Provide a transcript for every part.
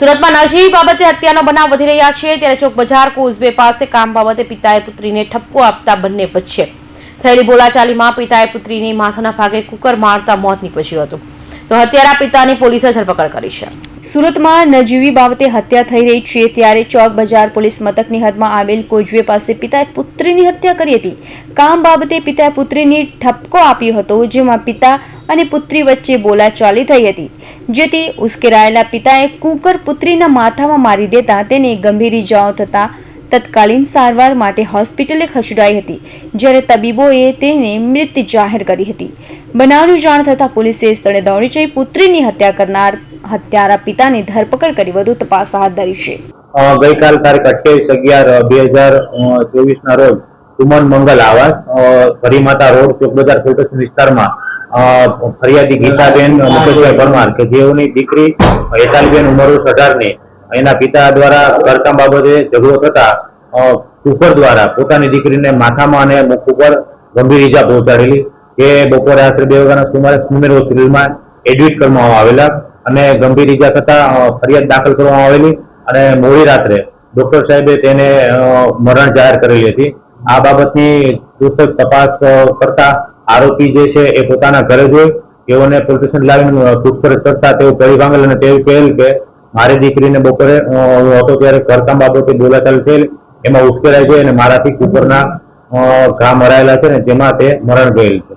સુરતમાં નજીવી બાબતે હત્યાનો બનાવ વધી રહ્યા છે, ત્યારે ચોક બજાર કોઝવે પાસે કામ બાબતે પિતાએ પુત્રીને ઠપકો આપતા બંને વચ્ચે થયેલી બોલાચાલીમાં પિતાએ પુત્રીની માથાના ભાગે કુકર મારતા મોત નીપજ્યું હતું. તો હત્યારા પિતાની પોલીસે ધરપકડ કરી છે. સુરતમાં નજીવી બાબતે હત્યા થઈ રહી છે, ત્યારે ચોક બજાર પોલીસ મથકની હદમાં આવેલ કોજવે પાસે પિતાએ પુત્રીની હત્યા કરી હતી. કામ બાબતે પિતાએ પુત્રીની ઠપકો આપ્યો હતો, જેમાં પિતા અને પુત્રી વચ્ચે બોલાચાલી થઈ હતી. જેથી ઉશ્કેરાયેલા પિતાએ કુકર પુત્રીના માથામાં મારી દેતા તેને ગંભીર ઇજાઓ થતા તત્કાલીન સારવાર માટે હોસ્પિટલે ખસેડાઈ હતી, જ્યારે તબીબોએ તેને મૃત જાહેર કરી હતી. બનાવની જાણ થતાં પોલીસે સ્થળે દોડી જઈ પુત્રીની હત્યા કરનાર હત્યારા પિતાની ધરપકડ કરી વધુ તપાસ હાથ ધરી છે. ગઈકાલ તારીખ અઠ્યાવીસ અગિયાર બે હજાર ચોવીસ ના રોજ સુમન મંગલ આવાસ હરિમાતા રોડ ચોક બજાર વિસ્તારમાં ફરિયાદી ગીતાબેન મુકેશભાઈ પરમાર કે જેઓની દીકરી હેતાલીબેન ઉમર અઢારની એના પિતા દ્વારા ઘરકામ બાબતે ઝઘડો થતા કુકર દ્વારા પોતાની દીકરીને માથામાં અને મુખ ઉપર ગંભીર ઈજા પહોંચાડેલી, જે બપોરે આશરે બે વાગ્યાના સુમારે સુમેર હોસ્પિટલમાં એડમિટ કરવામાં આવેલા અને ગંભીર ઈજા થતા ફરિયાદ દાખલ કરવામાં આવેલી અને મોડી રાત્રે ડોક્ટર સાહેબે તેને મરણ જાહેર કરેલી હતી. આ બાબતની ચુસ્ત તપાસ કરતા આરોપી જે છે એ પોતાના ઘરે જોઈ તેઓને પોલીસ સ્ટેશન લાવીને પૂછપરછ કરતા તેઓ કરી ભાંગેલ અને તેઓ કહેલ કે મારી દીકરીને બપોરે હું હતો ત્યારે ઘરકામ બાબતે બોલાચાલ થયેલ. એમાં ઉશ્કેરાઈ ગઈ અને મારાથી કુકરના ઘા મરાયેલા છે ને જેમાં તે મરણ ગયેલ છે.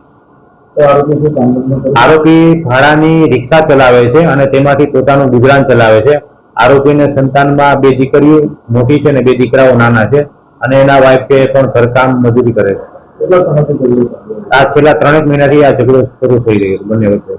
આરોપી ભાડાની રિક્ષા ચલાવે છે અને તેમાંથી પોતાનું ગુજરાન ચલાવે છે. આરોપીને સંતાનમાં બે દીકરીઓ મોટી છે અને બે દીકરાઓ નાના છે અને એના વાઇફ પણ ઘરકામ મજૂરી કરે છે. આ છેલ્લા ત્રણેક મહિનાથી આ ઝઘડો શરૂ થઈ રહ્યો બંને વચ્ચે.